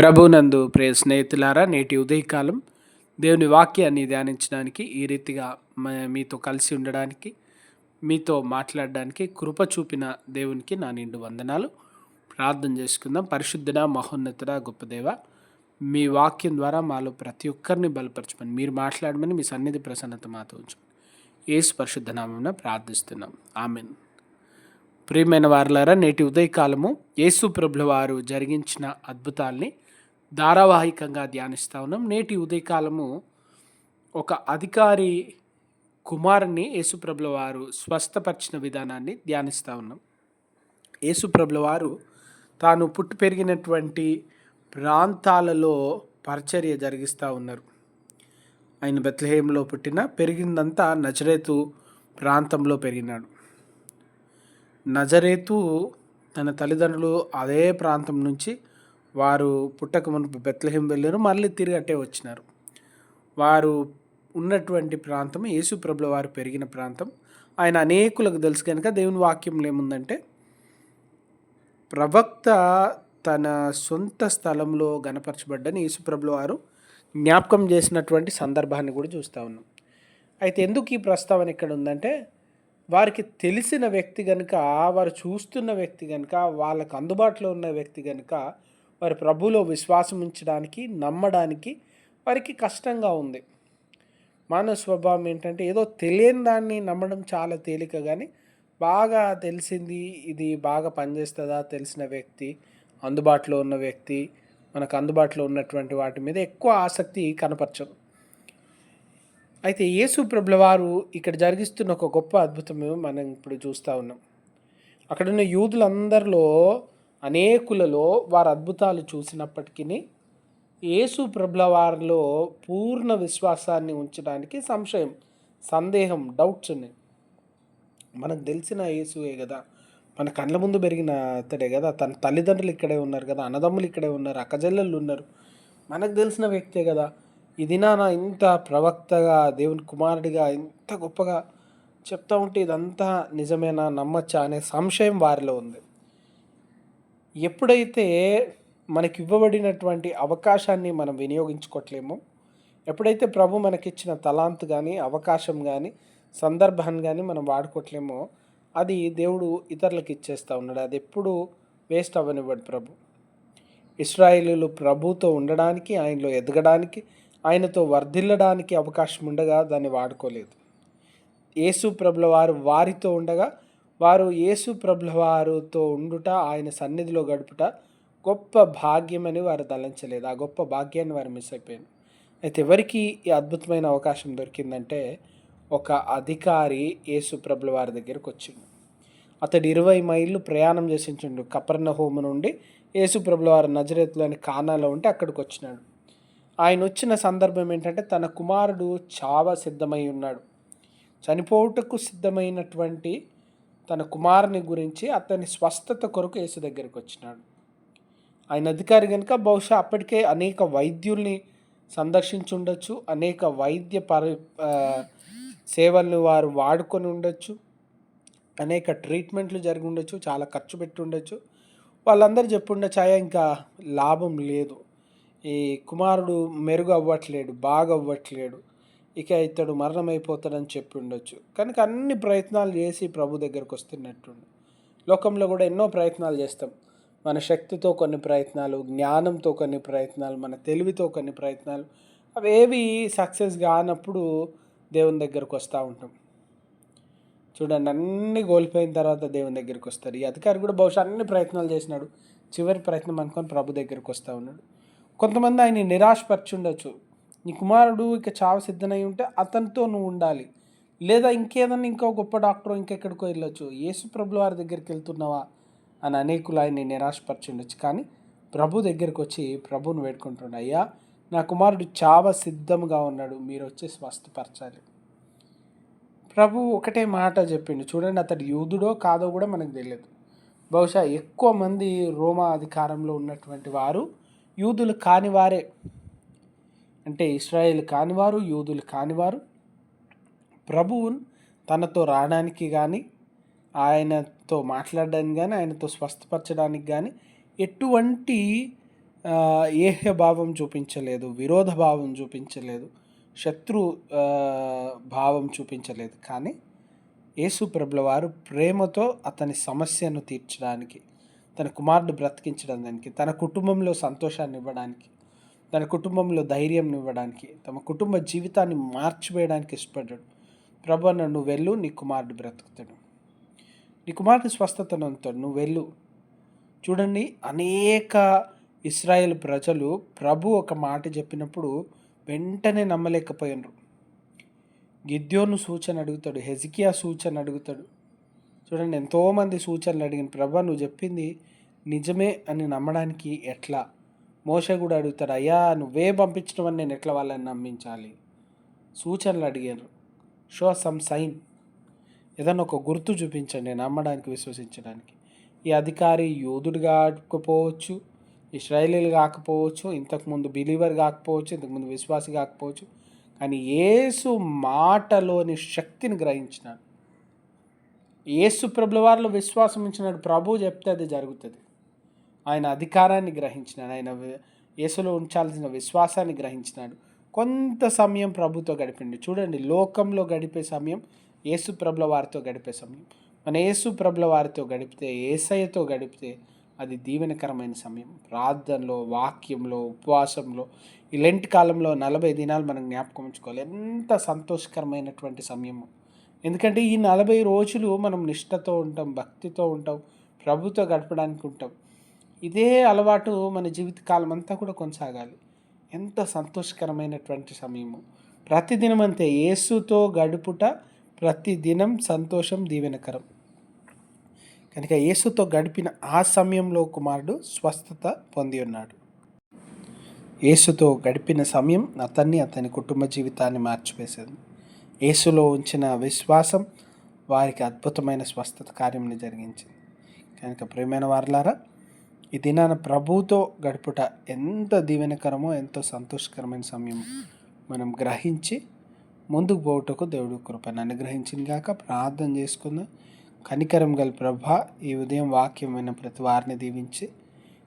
ప్రభునందు ప్రియ స్నేహితులారా నేటి ఉదయకాలం దేవుని వాక్యాన్ని ధ్యానించడానికి ఈ రీతిగా మ- మీతో కలిసి ఉండడానికి మీతో మాట్లాడడానికి కృప చూపిన దేవునికి నా నిండు వందనాలు. ప్రార్థన చేసుకుందాం. పరిశుద్ధుడ మహోన్నతుడ గొప్ప దేవ మీ వాక్యం ద్వారా మాలో ప్రతి ఒక్కరిని బలపరచమని మీరు మాట్లాడమని మీ సన్నిధి ప్రసన్నత మాతో ఉంచమని ఏసు పరిశుద్ధ నామమున ప్రార్థిస్తున్నాం. ఆమెన్. ప్రియమైన వారులారా నేటి ఉదయకాలము యేసు ప్రభుల వారు జరిగించిన అద్భుతాల్ని ధారావాహికంగా ధ్యానిస్తా ఉన్నాం. నేటి ఉదయకాలము ఒక అధికారి కుమారుని యేసుప్రభుల వారు స్వస్థపరిచిన విధానాన్ని ధ్యానిస్తూ ఉన్నాం. యేసుప్రభుల వారు తాను పుట్టి పెరిగినటువంటి ప్రాంతాలలో పరిచర్య జరిగిస్తూ ఉన్నారు. ఆయన బెత్లహేంలో పుట్టిన పెరిగిందంతా నజరేతు ప్రాంతంలో పెరిగినాడు. నజరేతు తన తల్లిదండ్రులు అదే ప్రాంతం నుంచి వారు పుట్టక మునుపు బెత్లహేం వెళ్ళారు మళ్ళీ తిరిగి అట్టే వచ్చినారు. వారు ఉన్నటువంటి ప్రాంతం యేసు ప్రభుల వారు పెరిగిన ప్రాంతం. ఆయన అనేకులకు తెలుసు కనుక దేవుని వాక్యంలో ఏముందంటే ప్రవక్త తన సొంత స్థలంలో గనపరచబడ్డని యేసుప్రభుల వారు జ్ఞాపకం చేసినటువంటి సందర్భాన్ని కూడా చూస్తూ ఉన్నాం. అయితే ఎందుకు ఈ ప్రస్తావన ఇక్కడ ఉందంటే వారికి తెలిసిన వ్యక్తి కనుక వారు చూస్తున్న వ్యక్తి కనుక వాళ్ళకు అందుబాటులో ఉన్న వ్యక్తి కనుక వారి ప్రభులో విశ్వాసం ఉంచడానికి నమ్మడానికి వారికి కష్టంగా ఉంది. మానవ స్వభావం ఏంటంటే ఏదో తెలియని దాన్ని నమ్మడం చాలా తేలిక కానీ బాగా తెలిసింది ఇది బాగా పనిచేస్తుందా తెలిసిన వ్యక్తి అందుబాటులో ఉన్న వ్యక్తి మనకు అందుబాటులో ఉన్నటువంటి వాటి మీద ఎక్కువ ఆసక్తి కనపరచం అయితే యేసు ప్రభుల వారు ఇక్కడ జరిగిస్తున్న ఒక గొప్ప అద్భుతము మనం ఇప్పుడు చూస్తూ ఉన్నాం. అక్కడున్న యూదులందరిలో అనేకులలో వారు అద్భుతాలు చూసినప్పటికీ యేసు ప్రభుల వారిలో పూర్ణ విశ్వాసాన్ని ఉంచడానికి సంశయం సందేహం డౌట్స్ ఉన్నాయి. మనకు తెలిసిన యేసుయే కదా. మన కళ్ళ ముందు పెరిగిన అతడే కదా. తన తల్లిదండ్రులు ఇక్కడే ఉన్నారు కదా. అన్నదమ్ములు ఇక్కడే ఉన్నారు. అక్కజల్లెళ్ళు ఉన్నారు. మనకు తెలిసిన వ్యక్తే కదా. ఇది నా ఇంత ప్రవక్తగా దేవుని కుమారుడిగా ఇంత గొప్పగా చెప్తా ఉంటే ఇదంతా నిజమేనా? నమ్మచ్చా? అనే సంశయం వారిలో ఉంది. ఎప్పుడైతే మనకి ఇవ్వబడినటువంటి అవకాశాన్ని మనం వినియోగించుకోవట్లేమో ఎప్పుడైతే ప్రభు మనకిచ్చిన తలాంత్ కానీ అవకాశం కానీ సందర్భాన్ని కానీ మనం వాడుకోవట్లేమో అది దేవుడు ఇతరులకు ఇచ్చేస్తూ ఉన్నాడు. అది ఎప్పుడు వేస్ట్ అవ్వనివ్వడు ప్రభు. ఇస్రాయేలీలు ప్రభుతో ఉండడానికి ఆయనలో ఎదగడానికి ఆయనతో వర్ధిల్లడానికి అవకాశం ఉండగా దాన్ని వాడుకోలేదు. యేసు ప్రభుల వారు వారితో ఉండగా వారు యేసు ప్రభులవారుతో ఉండుట ఆయన సన్నిధిలో గడుపుట గొప్ప భాగ్యమని వారు తలంచలేదు. ఆ గొప్ప భాగ్యాన్ని వారు మిస్ అయిపోయారు. అయితే ఎవరికి ఈ అద్భుతమైన అవకాశం దొరికిందంటే ఒక అధికారి యేసు ప్రభుల వారి దగ్గరకు వచ్చిండు. అతడు ఇరవై మైళ్ళు ప్రయాణం చేసించుండు కపర్ణ హోమ నుండి. యేసు ప్రభుల వారు నజరేతులోని కానాలో ఉంటే అక్కడికి వచ్చినాడు. ఆయన వచ్చిన సందర్భం ఏంటంటే తన కుమారుడు చావ సిద్ధమై ఉన్నాడు. చనిపోవుటకు సిద్ధమైనటువంటి తన కుమారుని గురించి అతని స్వస్థత కొరకు యేసు దగ్గరికి వచ్చినాడు. ఆయన అధికారి కనుక బహుశా అప్పటికే అనేక వైద్యుల్ని సందర్శించి ఉండొచ్చు అనేక వైద్య పరి సేవల్ని సేవలను వారు వాడుకొని ఉండొచ్చు అనేక ట్రీట్మెంట్లు జరిగి ఉండొచ్చు చాలా ఖర్చు పెట్టి ఉండొచ్చు. వాళ్ళందరూ చెప్పుండొచ్చాయా ఇంకా లాభం లేదు. ఈ కుమారుడు మెరుగు అవ్వట్లేడు బాగా అవ్వట్లేడు ఇక ఇతడు మరణమైపోతాడని చెప్పి ఉండొచ్చు కనుక అన్ని ప్రయత్నాలు చేసి ప్రభు దగ్గరకు వస్తున్నట్టుండు. లోకంలో కూడా ఎన్నో ప్రయత్నాలు చేస్తాం. మన శక్తితో కొన్ని ప్రయత్నాలు జ్ఞానంతో కొన్ని ప్రయత్నాలు మన తెలివితో కొన్ని ప్రయత్నాలు అవేవి సక్సెస్ కానప్పుడు దేవుని దగ్గరకు వస్తూ ఉంటాం. చూడండి అన్ని కోల్పోయిన తర్వాత దేవుని దగ్గరికి వస్తారు ఈ అధికారి కూడా బహుశా అన్ని ప్రయత్నాలు చేసినాడు. చివరి ప్రయత్నం అనుకొని ప్రభు దగ్గరికి వస్తూ ఉన్నాడు. కొంతమంది ఆయన నిరాశపరిచి ఉండొచ్చు. నీ కుమారుడు ఇక చావు సిద్ధనై ఉంటే అతనితో నువ్వు ఉండాలి. లేదా ఇంకేదన్నా ఇంకో గొప్ప డాక్టర్ ఇంకెక్కడికో వెళ్ళొచ్చు. యేసు ప్రభు వారి దగ్గరికి వెళ్తున్నావా? అని అనేకులు ఆయన్ని నిరాశపరిచి ఉండొచ్చు కానీ ప్రభు దగ్గరికి వచ్చి ప్రభుని వేడుకుంటుండే అయ్యా నా కుమారుడు చావ సిద్ధంగా ఉన్నాడు. మీరు వచ్చి స్వస్థపరచాలి. ప్రభు ఒకటే మాట చెప్పిండు. చూడండి అతడు యూదుడో కాదో కూడా మనకు తెలియదు. బహుశా ఎక్కువ మంది రోమా అధికారంలో ఉన్నటువంటి వారు యూదులు కానివారే అంటే ఇస్రాయేల్ కానివారు యూదులు కానివారు ప్రభువు తనతో రావడానికి కానీ ఆయనతో మాట్లాడడానికి కానీ ఆయనతో స్వస్థపరచడానికి కానీ ఎటువంటి ఆ, ఏహ్య భావం చూపించలేదు విరోధ భావం చూపించలేదు శత్రు భావం చూపించలేదు. కానీ యేసు ప్రభుల వారు ప్రేమతో అతని సమస్యను తీర్చడానికి తన కుమారుడు బ్రతికించడానికి తన కుటుంబంలో సంతోషాన్ని ఇవ్వడానికి తన కుటుంబంలో ధైర్యం ఇవ్వడానికి తమ కుటుంబ జీవితాన్ని మార్చివేయడానికి ఇష్టపడ్డాడు. ప్రభు అన్న నువ్వు వెళ్ళు నీ కుమారుడు బ్రతుకుతాడు. నీ కుమారుడు స్వస్థతను నువ్వు వెళ్ళు. చూడండి అనేక ఇస్రాయేల్ ప్రజలు ప్రభు ఒక మాట చెప్పినప్పుడు వెంటనే నమ్మలేకపోయినరు. గిద్యోను సూచన అడుగుతాడు హెజికియా సూచన అడుగుతాడు. చూడండి ఎంతోమంది సూచనలు అడిగిన ప్రభా నువ్వు చెప్పింది నిజమే అని నమ్మడానికి ఎట్లా? మోస కూడా అడుగుతాడు అయ్యా నువ్వే పంపించడం అని నేను ఎట్లా వాళ్ళని నమ్మించాలి? సూచనలు అడిగారు. షో సమ్ సైన్ ఏదన్నా ఒక గుర్తు చూపించండి నమ్మడానికి విశ్వసించడానికి. ఈ అధికారి యోధుడు కాకపోవచ్చు ఇస్రాయలీలు కాకపోవచ్చు ఇంతకుముందు బిలీవర్ కాకపోవచ్చు ఇంతకుముందు విశ్వాసి కాకపోవచ్చు కానీ యేసు మాటలోని శక్తిని గ్రహించినాడు. యేసు ప్రభుల వారిలో విశ్వాసం ఉంచినాడు. ప్రభు చెప్తే అది జరుగుతుంది. ఆయన అధికారాన్ని గ్రహించినాడు. ఆయన యేసులో ఉంచాల్సిన విశ్వాసాన్ని గ్రహించినాడు. కొంత సమయం ప్రభుతో గడిపిండు. చూడండి లోకంలో గడిపే సమయం యేసు ప్రభుల వారితో గడిపే సమయం. మన యేసు ప్రభుల వారితో గడిపితే ఏసయ్యతో గడిపితే అది దీవెనకరమైన సమయం. ప్రార్థనలో వాక్యంలో ఉపవాసంలో ఈ లెంట్ కాలంలో నలభై దినాలు మనం జ్ఞాపకం ఉంచుకోవాలి. ఎంత సంతోషకరమైనటువంటి సమయము. ఎందుకంటే ఈ నలభై రోజులు మనం నిష్ఠతో ఉంటాం భక్తితో ఉంటాం ప్రభుతో గడపడానికి ఉంటాం. ఇదే అలవాటు మన జీవితకాలం అంతా కూడా కొనసాగాలి. ఎంత సంతోషకరమైనటువంటి సమయము. ప్రతిదినం అంతే యేసుతో గడుపుట ప్రతిదినం సంతోషం దీవెనకరం. కనుక యేసుతో గడిపిన ఆ సమయంలో కుమారుడు స్వస్థత పొంది ఉన్నాడు. యేసుతో గడిపిన సమయం అతన్ని అతని కుటుంబ జీవితాన్ని మార్చివేసింది. యేసులో ఉంచిన విశ్వాసం వారికి అద్భుతమైన స్వస్థత కార్యంని జరిగించింది. కనుక ప్రేమైన వారలారా ఈ దినాన ప్రభువుతో గడుపుట ఎంత దీవెనకరమో ఎంతో సంతోషకరమైన సమయం మనం గ్రహించి ముందుకు పోవుటకు దేవుడు కృపను అనుగ్రహించింది కాక ప్రార్థన చేసుకుందాం. కనికరం గల ప్రభ ఈ ఉదయం వాక్యం విన్న ప్రతి వారిని దీవించి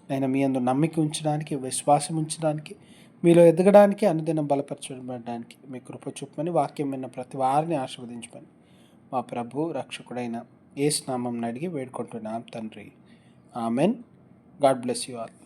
నేను మీ అందు నమ్మిక ఉంచడానికి విశ్వాసం ఉంచడానికి మీలో ఎదగడానికి అనుదినం బలపరచబడడానికి మీ కృప చూపమని వాక్యం విన్న ప్రతి వారిని ఆశీర్వదించమని మా ప్రభు రక్షకుడైన ఏ స్నామం అడిగి వేడుకుంటున్నాం తండ్రి. Amen. God bless you all.